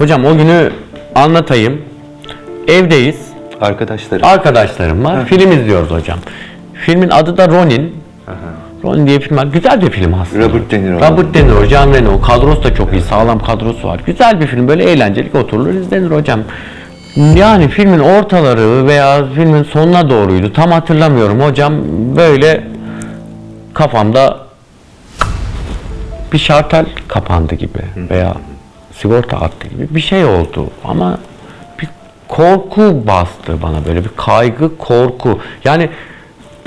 Hocam o günü anlatayım. Evdeyiz. Arkadaşlarım. Arkadaşlarım var. Film izliyoruz hocam. Filmin adı da Ronin. Ronin diye film var. Güzel bir film aslında. Robert De Niro. Robert De Niro, Jean Reno. Kadrosu da çok iyi. Sağlam kadrosu var. Güzel bir film. Böyle eğlenceli oturulur izlenir hocam. Yani filmin ortaları veya filmin sonuna doğruydu. Tam hatırlamıyorum hocam. Böyle kafamda bir şartel kapandı gibi veya sigorta attı gibi bir şey oldu. Ama bir korku bastı bana böyle bir kaygı korku. Yani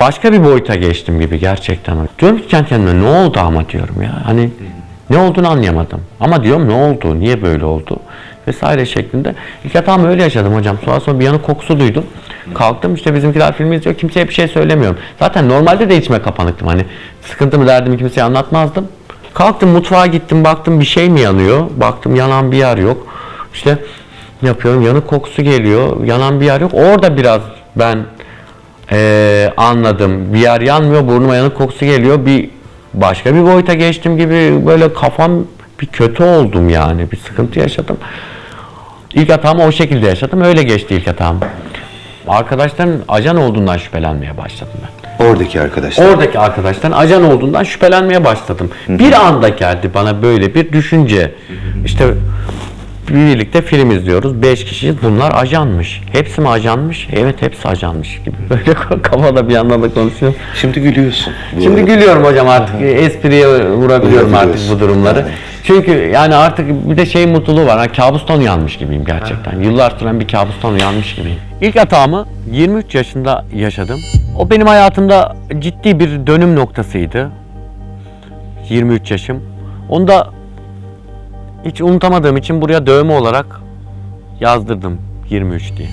başka bir boyuta geçtim gibi gerçekten. Diyorum ki kendi kendime ne oldu ama? diyorum ya. Hani ne olduğunu anlayamadım. Ama diyorum ne oldu? Niye böyle oldu? vesaire şeklinde. İlk hatamı öyle yaşadım hocam? Sonra sonra bir yanık kokusu duydum. Kalktım işte bizimkiler filmi izliyor kimseye bir şey söylemiyorum. Zaten normalde de içime kapanıktım. Hani sıkıntımı derdimi kimseye anlatmazdım Kalktım mutfağa gittim baktım bir şey mi yanıyor? Baktım yanan bir yer yok. İşte yapıyorum yanık kokusu geliyor. Yanan bir yer yok. Orada biraz ben eee, anladım. Bir yer yanmıyor. Burnuma yanık kokusu geliyor. Bir başka bir boyuta geçtim gibi böyle kafam bir kötü oldum yani. Bir sıkıntı yaşadım. İlk hatamı o şekilde yaşadım. Öyle geçti ilk hatam. Arkadaşların ajan olduğundan şüphelenmeye başladım ben. Oradaki arkadaşlar. Oradaki arkadaştan ajan olduğundan şüphelenmeye başladım. Bir anda geldi bana böyle bir düşünce. İşte birlikte film izliyoruz. Beş kişiyiz. Bunlar ajanmış. Hepsi mi ajanmış? Evet hepsi ajanmış gibi. Böyle kafada bir yandan da konuşuyorum. Şimdi gülüyorsun. Şimdi gülüyorum hocam artık. Espriye vurabiliyorum artık bu durumları. Yani. Çünkü yani artık bir de şey mutluluğu var. Ha, kabustan uyanmış gibiyim gerçekten. Yıllar süren bir kabustan uyanmış gibiyim. İlk hatamı 23 yaşında yaşadım. O benim hayatımda ciddi bir dönüm noktasıydı. 23 yaşım. Onu da hiç unutamadığım için buraya dövme olarak yazdırdım 23 diye.